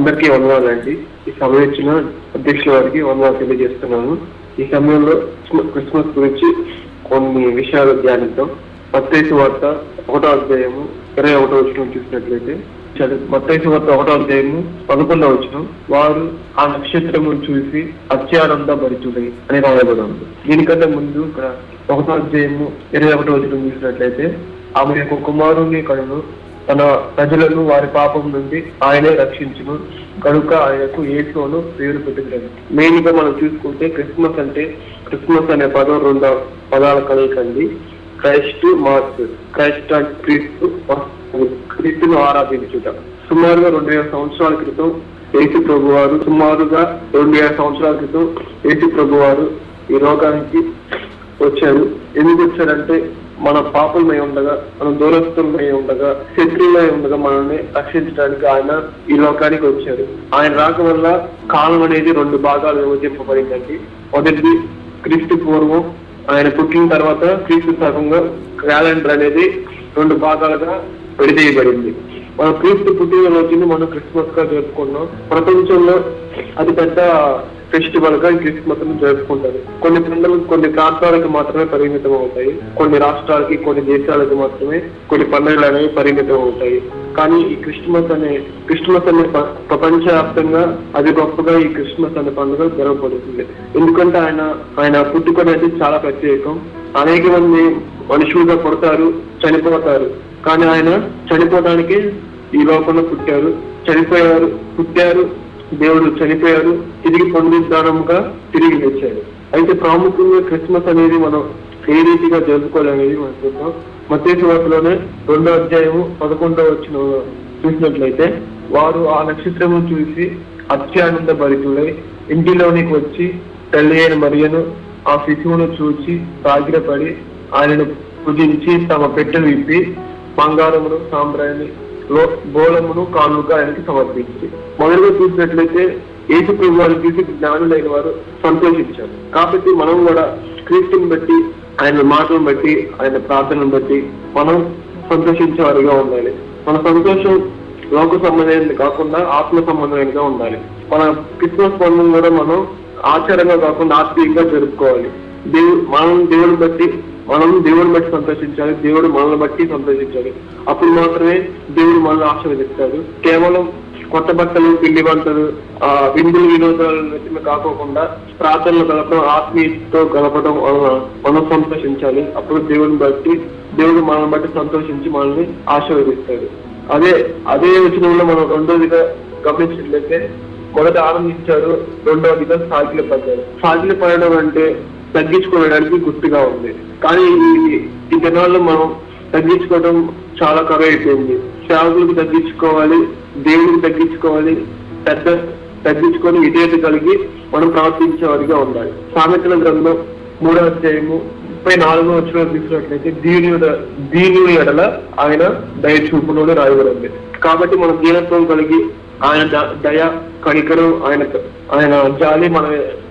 అందరికీ వందనాలండి ఈ సమయం ఇచ్చిన అధ్యక్షుల వారికి వందనాలు తెలియజేస్తున్నాను. ఈ సమయంలో క్రిస్మస్ గురించి కొన్ని విషయాలు ధ్యానిద్దాం. మత్తైసు వార్త ఒకటో అధ్యాయము ఇరవై ఒకటో వచ్చిన చూసినట్లయితే చదువు. మత్తైసు వార్త ఒకటో అధ్యాయము పదకొండవ వచ్చిన వారు ఆ నక్షత్రము చూసి అత్యానంద భరిచుడై అని రాయబడి ఉంది దీనికంటే ముందు ఇక్కడ ఒకటో అధ్యాయము ఇరవై ఒకటో వచ్చిన చూసినట్లయితే ఆమె యొక్క కుమారుని కడును తన ప్రజలను వారి పాపం నుండి ఆయనే రక్షించును. కనుక ఆయనకు ఏసును పేరు పెట్టుకున్నాడు మెయిన్గా మనం చూసుకుంటే క్రిస్మస్ అంటే క్రిస్మస్ అనే పదం రెండు పదాల కలయికండి. క్రైస్ట్ మార్చ్ క్రైస్ట్ అండ్ క్రీస్తు క్రీస్తును ఆరాధించుట సుమారుగా రెండు వేల సంవత్సరాల క్రితం ఏసు ప్రభు వారు సుమారుగా రెండు వేల సంవత్సరాల క్రితం ఏసు ప్రభు వారు ఈ రోగానికి వచ్చారు. ఎందుకు వచ్చారంటే మన పాపలమై ఉండగా మనం దూరస్తులమై ఉండగా శత్రువులై ఉండగా మనల్ని రక్షించడానికి ఆయన ఈ లోకానికి వచ్చారు. ఆయన రాక వల్ల కాలం అనేది రెండు భాగాలు విభజింపబడిందండి. మొదటిది క్రీస్తు పూర్వం ఆయన పుట్టిన తర్వాత క్రీస్తు సగంగా క్యాలెండర్ అనేది రెండు భాగాలుగా విడదీయబడింది. మన క్రీస్తు పుట్టిన రోజుని మనం క్రిస్మస్గా జరుపుకున్నాం ప్రపంచంలో అతి పెద్ద ఫెస్టివల్గా ఈ క్రిస్మస్ను జరుపుకుంటారు. కొన్ని పండుగలు కొన్ని ప్రాంతాలకు మాత్రమే పరిమితం అవుతాయి. కొన్ని రాష్ట్రాలకి కొన్ని దేశాలకు మాత్రమే కొన్ని పండుగలు అనేవి పరిమితం అవుతాయి. కానీ ఈ క్రిస్మస్ అనే క్రిస్మస్ అనే ప్రపంచ ప్రపంచవ్యాప్తంగా అది గొప్పగా ఈ క్రిస్మస్ అనే పండుగ జరగబడుతుంది. ఎందుకంటే ఆయన ఆయన పుట్టుకనేది చాలా ప్రత్యేకం. అనేక మంది మనుషులుగా పుడతారు చనిపోతారు. కానీ ఆయన చనిపోవడానికి ఈ లోకంలో పుట్టారు. చనిపోయారు పుట్టారు. దేవుడు చనిపోయారు. తిరిగి పునరుద్ధానంగా తిరిగి లేచాడు అయితే ప్రాముఖ్యంగా క్రిస్మస్ అనేది మనం ఏ రీతిగా జరుపుకోవాలనేది మనం చూద్దాం. మత్స్య వార్తలోనే రెండో అధ్యాయము పదకొండో వచ్చిన చూసినట్లయితే వారు ఆ నక్షత్రము చూసి అత్యానంద భరితులై ఇంటిలోనికి వచ్చి తల్లి అయిన మరియను ఆ శిశువును చూచి సాగిరపడి ఆయనను పూజించి తమ పెట్టెలు ఇప్పి బంగారమును సాంబ్రాన్ని గోళమును బోళమును ఆయనకి సమర్పించి. మొదలుగా చూసినట్లయితే ఏసు ప్రభు వారు చూసి జ్ఞానులైన వారు సంతోషించారు. కాబట్టి మనం కూడా క్రీస్తుని బట్టి ఆయన మాటలను బట్టి ఆయన ప్రార్థనను బట్టి మనం సంతోషించే వారిగా ఉండాలి. మన సంతోషం లోక సంబంధమైనది కాకుండా ఆత్మ సంబంధమైనగా ఉండాలి. మన క్రిస్మస్ పండుగ కూడా మనం ఆచారంగా కాకుండా ఆత్మీయంగా జరుపుకోవాలి. దేవుడు మనం దేవుని బట్టి మనం దేవుడిని బట్టి సంతోషించాలి దేవుడు మనల్ని బట్టి సంతోషించాలి. అప్పుడు మాత్రమే దేవుడు మనల్ని ఆశీర్వదిస్తాడు. కేవలం కొత్త బట్టలు పిండి వంటలు ఆ విందులు వినోదాలు నిమిత్తమే కాకోకుండా ప్రార్థనలు గలపడం ఆత్మీయతో గలపడం వలన మనం సంతోషించాలి. అప్పుడు దేవుని బట్టి దేవుడు మనల్ని బట్టి సంతోషించి మనల్ని ఆశీర్వదిస్తాడు. అదే అదే వచనంలో మనం రెండోదిగా గమనించినట్లయితే మొదట ఆనందించారు రెండవదిగా సాగిల సాగిలపడడం అంటే తగ్గించుకోవడానికి గుర్తుగా ఉంది. కానీ ఈ- ఈ దినాల్లో మనం తగ్గించుకోవడం చాలా కరువు అయిపోయింది సేవకులకు తగ్గించుకోవాలి దేవుడికి తగ్గించుకోవాలి పెద్ద తగ్గించుకొని విధేయత కలిగి మనం ప్రవర్తించేవారిగా ఉండాలి. సామెతల గ్రంథం మూడో అధ్యాయము ముప్పై నాలుగో వచ్చిన తీసుకున్నట్లయితే దీని దీని ఎడల ఆయన దయ చూపులోనే రాయబడింది. కాబట్టి మనం దీనత్వం కలిగి ఆయన ద- దయ కనికరం ఆయన ఆయన జాలి మన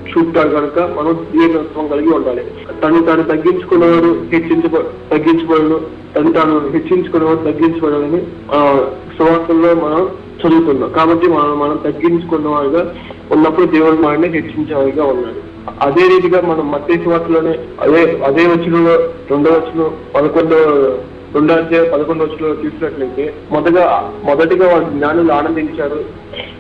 చూపుతాడు కనుక మనం దీనత్వం కలిగి ఉండాలి. తను తాను తగ్గించుకున్నవాడు హెచ్చించబ తగ్గించబడను. తను తాను హెచ్చించుకున్నవాడు తగ్గించబడాలని ఆ సువార్తల్లో మనం చదువుతున్నాం. కాబట్టి మనం మనం తగ్గించుకున్న వారిగా ఉన్నప్పుడు దేవుడు మనల్ని హెచ్చించేవారిగా ఉన్నాడు. అదే రీతిగా మనం మత్తే సువార్తలోనే అదే అదే వచ్చిన రెండో వచ్చిన పదకొండో రెండో అధ్యాయ పదకొండు వచ్చిన చూసినట్లయితే మొదటగా మొదటిగా వాళ్ళ జ్ఞానులు ఆనందించారు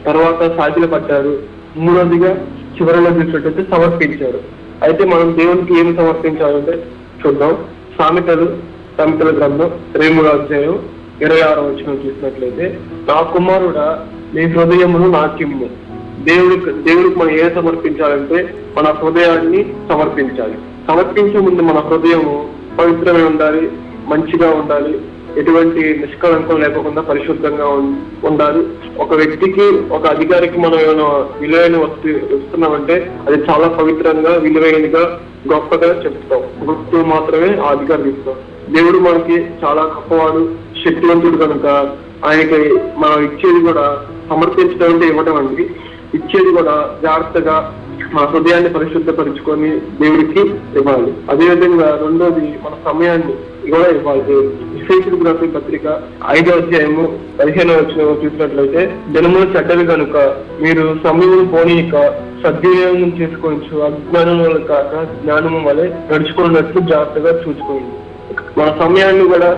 తర్వాత సాగిల పడ్డారు మూడవదిగా చివరిలో చూసినట్లయితే సమర్పించారు. అయితే మనం దేవునికి ఏమి సమర్పించాలంటే చూద్దాం. సామెతలు సామెతల గ్రంథం రేముడు అధ్యాయం ఇరవై ఆరు వచ్చిన చూసినట్లయితే నా కుమారుడా నీ హృదయమును నాకిమ్ము. దేవుడికి దేవుడికి మనం ఏం సమర్పించాలంటే మన హృదయాన్ని సమర్పించాలి. సమర్పించే ముందు మన హృదయము పవిత్రమై ఉండాలి. మంచిగా ఉండాలి. ఎటువంటి నిష్కళంకం లేకుండా పరిశుద్ధంగా ఉండాలి. ఒక వ్యక్తికి ఒక అధికారికి మనం ఏమైనా విలువైన వస్తు ఇస్తున్నామంటే అది చాలా పవిత్రంగా విలువైనగా గొప్పగా చెప్తాం. గుర్తు మాత్రమే ఆ అధికారం ఇస్తాం. దేవుడు మనకి చాలా గొప్పవాడు శక్తివంతుడు కనుక ఆయనకి మనం ఇచ్చేది కూడా సమర్పించడం అంటే ఇవ్వటం అండి. ఇచ్చేది కూడా జాగ్రత్తగా మన హృదయాన్ని పరిశుద్ధపరుచుకొని దేవుడికి ఇవ్వాలి. అదేవిధంగా రెండోది మన సమయాన్ని కూడా ఇవ్వాలి విశేషుడు పత్రిక ఐదో అధ్యాయము పదిహేను వచ్చిన చూసినట్లయితే జనములు చెడ్డవి కనుక మీరు సమయం పోనీక సద్వినియోగం చేసుకోవచ్చు. అజ్ఞానం వల్ల కాక జ్ఞానం వలె నడుచుకున్నట్లు జాగ్రత్తగా చూసుకోండి. మన సమయాన్ని కూడా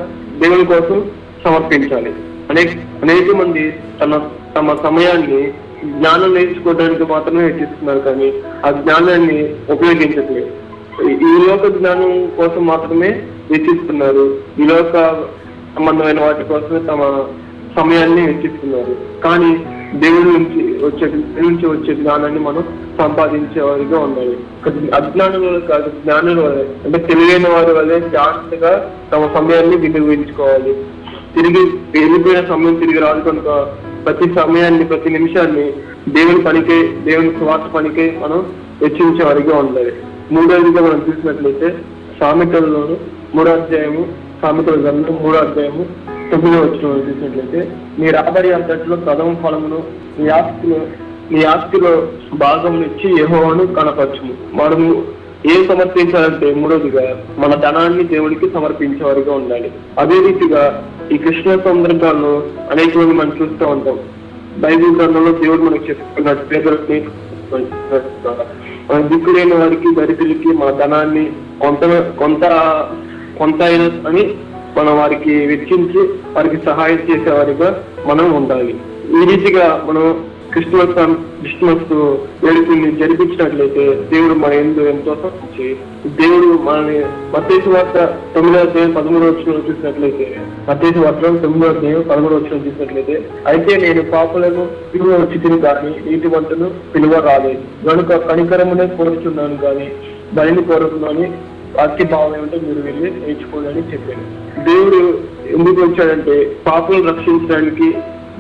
దేవుని కోసం సమర్పించాలి. అనేక అనేక మంది తన తమ సమయాన్ని జ్ఞానం నేర్చుకోవడానికి మాత్రమే వెచ్చిస్తున్నారు కానీ ఆ జ్ఞానాన్ని ఉపయోగించట్లేదు. ఈ- లోక జ్ఞానం కోసం మాత్రమే వెచ్చిస్తున్నారు. ఈ లోక సంబంధమైన వాటి కోసమే తమ సమయాన్ని వెచ్చిస్తున్నారు. కానీ దేవుడి నుంచి వచ్చే దేవుడి నుంచి వచ్చే జ్ఞానాన్ని మనం సంపాదించే వారిగా ఉండాలి. అజ్ఞానుల వల్ల కాదు జ్ఞానుల వల్ల అంటే తెలివైన వారి వల్లే జాగ్రత్తగా తమ సమయాన్ని వినియోగించుకోవాలి. తిరిగి వెళ్ళిపోయిన సమయం తిరిగి రాదు కనుక ప్రతి సమయాన్ని ప్రతి నిమిషాన్ని దేవుని పనికే దేవుని స్వార్థ పనికే మనం వెచ్చించే వారిగా ఉండాలి. మూడోదిగా మనం చూసినట్లయితే సామెతల్లోను మూడో అధ్యాయము సామెతల గ్రంథం మూడో అధ్యాయము తొమ్మిదో వచ్చిన చూసినట్లయితే నీ రాబడి అంతట్లో ప్రథమ ఫలమును నీ ఆస్తిలో నీ ఆస్తిలో భాగం ఇచ్చి యెహోవాను కనపరచుము. మనము ఏం సమర్పించాలంటే మూడోదిగా మన ధనాన్ని దేవుడికి సమర్పించేవారుగా ఉండాలి. అదే రీతిగా ఈ కృష్ణ సందర్భాల్లో అనేక మంది మనం చూస్తూ ఉంటాం. బైబిల్ గ్రంథంలో దేవుడు మనకు చెప్తున్నాడు పేదలకి మన దిక్కులేని వారికి దరిద్రులకి మన ధనాన్ని కొంత కొంత కొంత అయిన అని మనం వారికి వెచ్చించి వారికి సహాయం చేసేవారిగా మనం ఉండాలి. ఈ రీతిగా మనం క్రిస్మస్ క్రిస్మస్ వేడుకల్ని జరిపించినట్లయితే దేవుడు మన ఎందు ఎంతో సంతోషించి దేవుడు మనని మతేసు వార్త తొమ్మిదో దేవం పదమూడు వచ్చిన చూసినట్లయితే మతేసు వార్త తొమ్మిదో దేవం పదమూడు వచ్చిన చూసినట్లయితే అయితే నేను పాపలను పిలువ వచ్చింది కానీ నీటి వంటను పిలువ రాలేదు. కనుక కనికరమునే కోరుతున్నాను కానీ బలిని కోరుతున్నాను భక్తి భావం ఏమిటో మీరు వెళ్ళి నేర్చుకోవాలని చెప్పాను దేవుడు ఎందుకు వచ్చాడంటే పాపలు రక్షించడానికి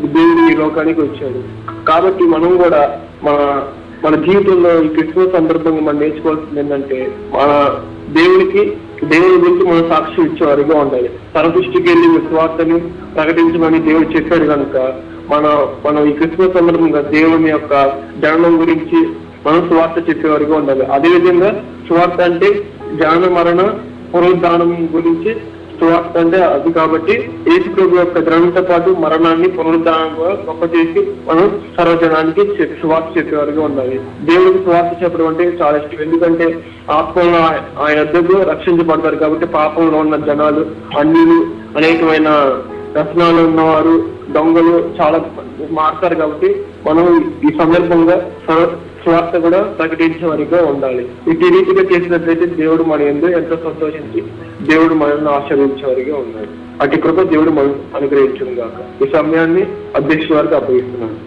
దేవుడు ఈ లోకానికి వచ్చాడు. కాబట్టి మనం కూడా మన మన జీవితంలో ఈ క్రిస్మస్ సందర్భంగా మనం నేర్చుకోవాల్సింది ఏంటంటే మన దేవునికి దేవుని గురించి మనం సాక్షి ఇచ్చేవారుగా ఉండాలి. సరదృష్టికి వెళ్ళి విశ్వాసాన్ని ప్రకటించమని దేవుడు చెప్పాడు కనుక మన మనం ఈ క్రిస్మస్ సందర్భంగా దేవుని యొక్క జననం గురించి మనం సువార్త చెప్పేవారుగా ఉండాలి. అదేవిధంగా సువార్త అంటే జనన మరణ పునరుద్ధానం గురించి సువార్త అంటే అది కాబట్టి ఏసు ప్రభు యొక్క ద్రవంతో పాటు మరణాన్ని పునరుద్ధానం కూడా గొప్ప చేసి మనం సర్వజనానికి సువార్త చెప్పేవారుగా ఉండాలి దేవుడికి సువార్త చెప్పడం అంటే చాలా ఇష్టం. ఎందుకంటే ఆత్మలో ఆయన వద్దకు రక్షించబడతారు కాబట్టి పాపంలో ఉన్న జనాలు అన్యులు అనేకమైన రత్నాలు ఉన్నవారు దొంగలు చాలా మారుతారు కాబట్టి మనం ఈ సందర్భంగా స్వార్థ కూడా ప్రకటించే వారిగా ఉండాలి. ఇటు రీతిగా చేసినట్లయితే దేవుడు మన ఎందు ఎంతో సంతోషించి దేవుడు మనల్ని ఆశ్రయించే వారిగా ఉన్నాడు అటు కృప దేవుడు మనం అనుగ్రహించుగాక ఈ సమయాన్ని అధ్యక్షుల వారికి అప్పగిస్తున్నాను.